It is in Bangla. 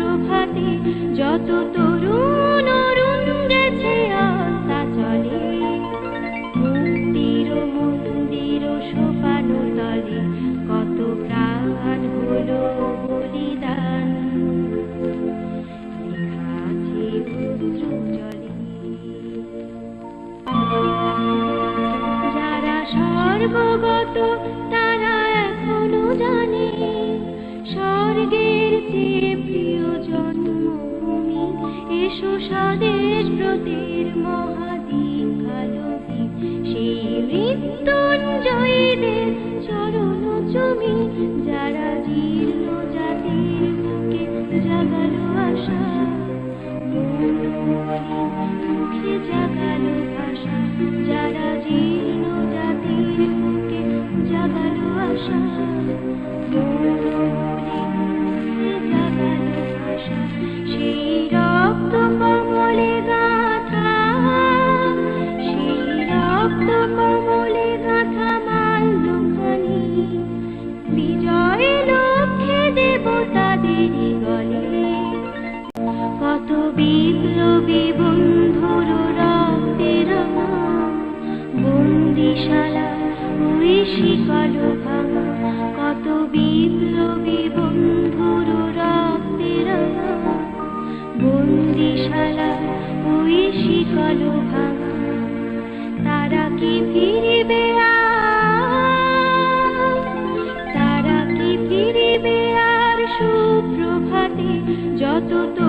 সুপ্রভাতে যত তরুণ অরুণ গেছে চলে মুক্তির মন্দির সোপান তলে, কত প্রাণ হলো বলিদান। আছে যারা সর্বগত স্বদেশ ব্রতের মহাদীক্ষালোকে সেই মৃত্যুঞ্জয়ীদের চরণ চুমি, যারা জীর্ণ জাতির বুকে জাগালো আশা। মুখে জাগালো ভাষা যারা জীর্ণ জাতির বুকে জাগালো আশা। বন্দিশালা ওই শিকল কত বিপ্লবী বন্ধুর রক্তের নাম বন্দিশালা ওই শিকল তারা কি ফিরিবে? তারা কি ফিরিবে আর সুপ্রভাতে যত তো